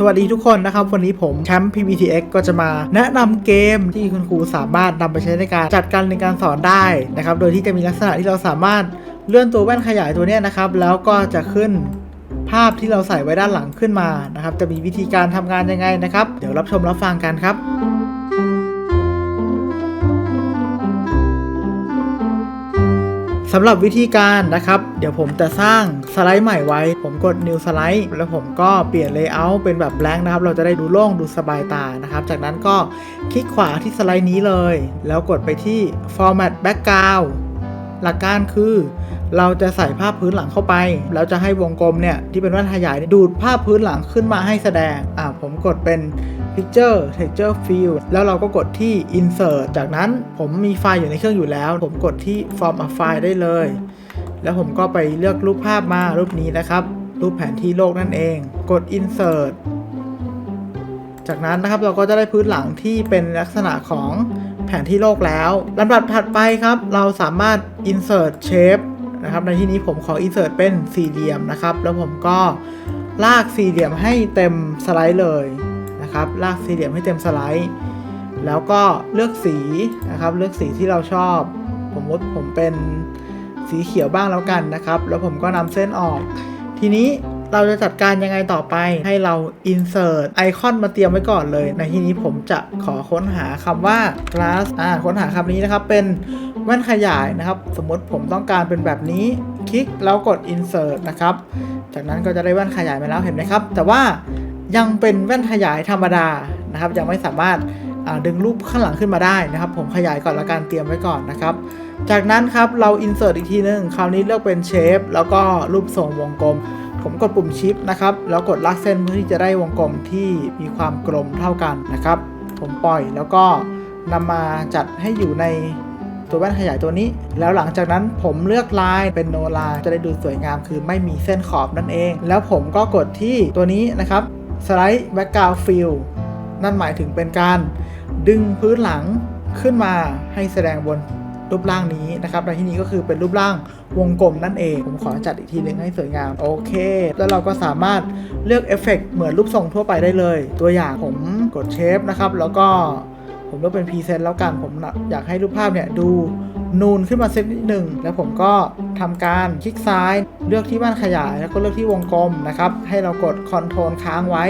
สวัสดีทุกคนนะครับ วันนี้ผมแชมป์ PBTX ก็จะมาแนะนำเกมที่คุณครูสามารถนำไปใช้ในการจัดการในการสอนได้นะครับ โดยที่จะมีลักษณะที่เราสามารถเลื่อนตัวแว่นขยายตัวเนี้ยนะครับ แล้วก็จะขึ้นภาพที่เราใส่ไว้ด้านหลังขึ้นมานะครับ จะมีวิธีการทำงานยังไงนะครับ เดี๋ยวรับชมรับฟังกันครับ สำหรับวิธีการนะครับ เดี๋ยวผมจะสร้างสไลด์ใหม่ไว้ ผมกด new slide แล้วผมก็เปลี่ยน layout เป็นแบบ blank นะครับ เราจะได้ดูโล่งดูสบายตานะครับ จากนั้นก็คลิกขวาที่สไลด์นี้เลย แล้วกดไปที่ format background หลักการคือเราจะใส่ภาพพื้นหลังเข้าไป แล้วจะให้วงกลมเนี่ยที่เป็นแว่นขยายดูดภาพพื้นหลังขึ้นมาให้แสดง อ่าผมกดเป็น picture texture field แล้วเราก็กดที่ insert จากนั้นผมมีไฟล์อยู่ในเครื่องอยู่แล้ว ผมกดที่ form a file ได้เลย แล้วผมก็ไปเลือกรูปภาพมารูปนี้นะครับ รูปแผนที่โลกนั่นเอง กด insert จากนั้นนะครับเราก็จะได้พื้นหลังที่เป็นลักษณะของ แผนที่โลกแล้วลำดับถัดไปครับ เราสามารถ insert shape นะครับ ในที่นี้ผมขอ insert เป็นสี่เหลี่ยมนะครับ แล้วผมก็ลากสี่เหลี่ยมให้เต็มสไลด์เลยนะครับ ลากสี่เหลี่ยมให้เต็มสไลด์ แล้วก็เลือกสีนะครับ เลือกสีที่เราชอบ ผมว่าผมเป็นสีเขียวบ้างแล้วกันนะครับ แล้วผมก็นำเส้นออก ทีนี้ เราจะจัดการยังไงต่อไป ให้เรา insert ไอคอนมาเตรียมไว้ก่อนเลย ในที่นี้ผมจะขอค้นหาคำว่า glass อ่าค้นหาคำนี้นะครับ เป็นแว่นขยายนะครับ สมมติผมต้องการเป็นแบบนี้ คลิกแล้วกด insert นะครับ จากนั้นก็จะได้แว่นขยายมาแล้วเห็นไหมครับ แต่ว่ายังเป็นแว่นขยายธรรมดานะครับ ยังไม่สามารถดึงรูปข้างหลังขึ้นมาได้นะครับ ผมขยายก่อนละกันเตรียมไว้ก่อนนะครับ จากนั้นครับเรา insert อีกทีนึง คราวนี้เลือกเป็น shape แล้วก็รูปทรงวงกลม ผมกดปุ่มชิปนะครับ แล้วกดลากเส้นเพื่อที่จะได้วงกลมที่มีความกลมเท่ากันนะครับ ผมปล่อยแล้วก็นำมาจัดให้อยู่ในตัวแว่นขยายตัวนี้ แล้วหลังจากนั้นผมเลือกลายเป็นโนลายจะได้ดูสวยงามคือไม่มีเส้นขอบนั่นเอง แล้วผมก็กดที่ตัวนี้นะครับ slide background fill นั่นหมายถึงเป็นการดึงพื้นหลังขึ้นมาให้แสดงบนรูปร่างนี้นะครับในที่นี้ก็คือเป็นรูปร่าง วงกลมนั่นเอง ผมขอจัดอีกทีหนึ่งให้สวยงาม โอเค แล้วเราก็สามารถเลือกเอฟเฟกเหมือนรูปทรงทั่วไปได้เลย ตัวอย่างผมกดเชฟนะครับ แล้วก็ผมเลือกเป็นพรีเซนต์แล้วกัน ผมอยากให้รูปภาพเนี่ยดูนูนขึ้นมาสักนิดหนึ่ง แล้วผมก็ทำการคลิกซ้าย เลือกที่บ้านขยาย แล้วก็เลือกที่วงกลมนะครับ ให้เรากดคอนโทรลค้างไว้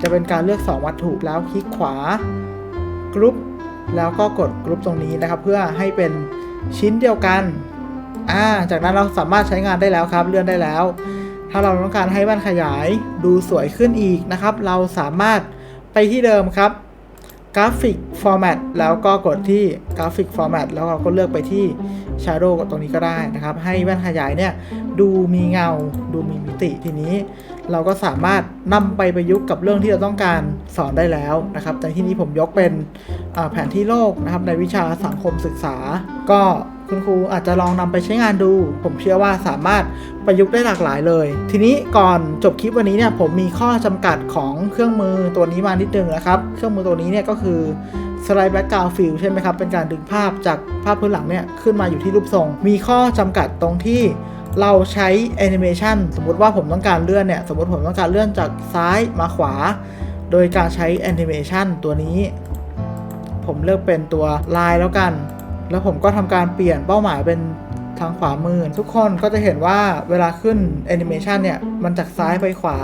จะเป็นการเลือก 2 วัตถุแล้วคลิกขวากรุ๊ปแล้วก็กดกรุ๊ปตรงนี้นะครับ เพื่อให้เป็นชิ้นเดียวกัน อ่า จากนั้นเราสามารถใช้งานได้แล้วครับ เลื่อนได้แล้ว ถ้าเราต้องการให้บ้านขยายดูสวยขึ้นอีกนะครับ เราสามารถไปที่เดิมครับกราฟิกฟอร์แมตแล้วก็กดที่กราฟิกฟอร์แมตแล้วเราก็เลือกไปที่ Shadow กดตรงนี้ก็ได้นะครับ ให้แว่นขยายเนี่ยดูมีเงาดูมีมิติทีนี้ เราก็สามารถนำไปประยุกต์กับเรื่องที่เราต้องการสอนได้แล้วนะครับในที่นี้ผมยกเป็นแผนที่โลกนะครับในวิชาสังคมศึกษา ก็ คุณครูอาจจะลองนำไปใช้งานดู ผมเชื่อว่าสามารถประยุกต์ได้หลากหลายเลย ทีนี้ก่อนจบคลิปวันนี้เนี่ยผมมีข้อจำกัดของเครื่องมือตัวนี้มานิดนึงนะครับ เครื่องมือตัวนี้เนี่ยก็คือสไลด์แบ็กกราวฟิลใช่ไหมครับ เป็นการดึงภาพจากภาพพื้นหลังเนี่ยขึ้นมาอยู่ที่รูปทรง มีข้อจำกัดตรงที่เราใช้แอนิเมชันสมมติว่าผมต้องการเลื่อนเนี่ย สมมติผมต้องการเลื่อนจากซ้ายมาขวา โดยการใช้แอนิเมชันตัวนี้ ผมเลือกเป็นตัวลายแล้วกัน แล้วผมก็ทำการเปลี่ยนเป้าหมายเป็นทางขวามือ ทุกคนก็จะเห็นว่าเวลาขึ้นแอนิเมชันเนี่ย มันจากซ้ายไปขวา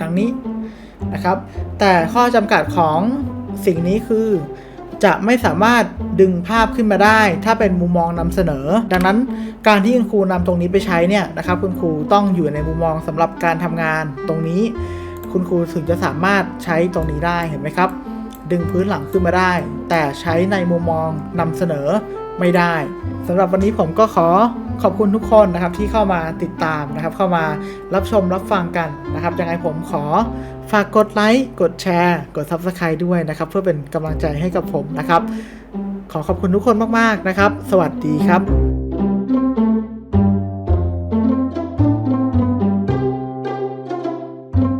ดังนี้นะครับ แต่ข้อจำกัดของสิ่งนี้คือ จะไม่สามารถดึงภาพขึ้นมาได้ ถ้าเป็นมุมมองนำเสนอ ดังนั้นการที่คุณครูนำตรงนี้ไปใช้เนี่ยนะครับ คุณครูต้องอยู่ในมุมมองสำหรับการทำงานตรงนี้ คุณครูถึงจะสามารถใช้ตรงนี้ได้เห็นไหมครับ ดึงพื้นหลังขึ้นมาได้ แต่ใช้ในมุมมองนำเสนอไม่ได้สำหรับวันนี้ผมก็ขอขอบคุณทุกคนนะครับที่เข้ามาติดตามนะครับ เข้ามารับชมรับฟังกันนะครับยังไงผมขอฝากกดไลค์กดแชร์ กด Subscribe ด้วยนะครับ เพื่อเป็นกำลังใจให้กับผมนะครับ ขอขอบคุณทุกคนมาก ๆ นะครับ สวัสดีครับ